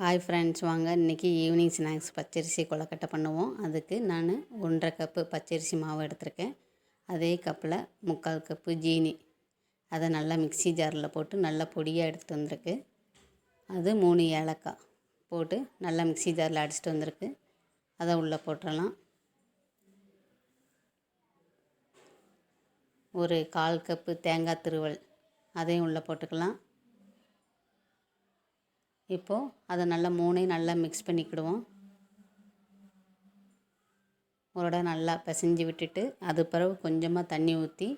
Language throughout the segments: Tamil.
ஹாய் ஃப்ரெண்ட்ஸ் வாங்க. இன்றைக்கி ஈவினிங் ஸ்நாக்ஸ் பச்சரிசி கொலக்கட்டை பண்ணுவோம். அதுக்கு நான் ஒன்றரை கப்பு பச்சரிசி மாவு எடுத்திருக்கேன். அதே கப்பில் முக்கால் கப்பு ஜீனி. அதை நல்லா மிக்ஸி ஜாரில் போட்டு நல்லா பொடியாக எடுத்துகிட்டு வந்திருக்கு. அது மூணு ஏலக்காய் போட்டு நல்லா மிக்ஸி ஜாரில் அடிச்சிட்டு வந்திருக்கு. அதை உள்ளே போட்டுடலாம் ஒரு கால் கப்பு தேங்காய் திருவல் அதையும் உள்ளே போட்டுக்கலாம். இப்போது அதை நல்லா மூணையும் நல்லா மிக்ஸ் பண்ணிக்கிடுவோம். ஒரு இடம் நல்லா பிசைஞ்சு விட்டுட்டு அது பிறகு கொஞ்சமாக தண்ணி ஊற்றி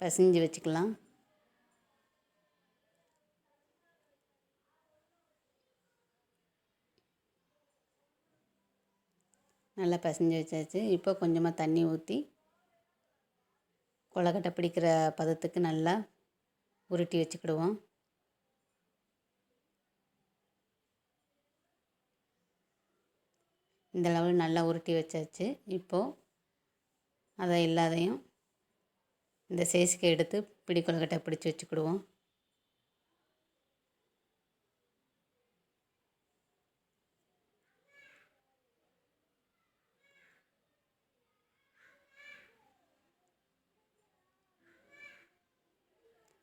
பிசைஞ்சு வச்சுக்கலாம். நல்லா பிசைஞ்சு வச்சாச்சு. இப்போ கொஞ்சமாக தண்ணி ஊற்றி கொலக்கட்டை பிடிக்கிற பதத்துக்கு நல்லா உருட்டி வச்சுக்கிடுவோம். இந்த அளவு நல்லா உருட்டி வச்சாச்சு. இப்போது அதை இல்லாதையும் இந்த சைஸுக்கு எடுத்து பிடி கொலக்கட்டை பிடிச்சி வச்சுக்கிடுவோம்.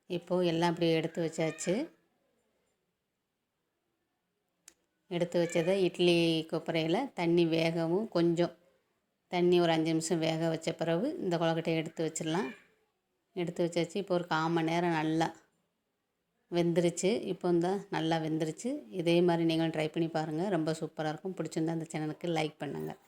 இப்போது எல்லாம் இப்படி எடுத்து வச்சாச்சு. எடுத்து வச்சதை இட்லி கொப்பரையில் தண்ணி வேகவும் கொஞ்சம் தண்ணி ஒரு அஞ்சு நிமிஷம் வேக வச்ச பிறகு இந்த கொழக்கட்டையை எடுத்து வச்சிடலாம். எடுத்து வச்சாச்சு இப்போ ஒரு கால் மணி நேரம் நல்லா வெந்துருச்சு. இப்போ இந்த நல்லா வெந்துருச்சு. இதே மாதிரி நீங்களும் ட்ரை பண்ணி பாருங்கள் ரொம்ப சூப்பராக இருக்கும். பிடிச்சிருந்தா அந்த சேனலுக்கு லைக் பண்ணுங்கள்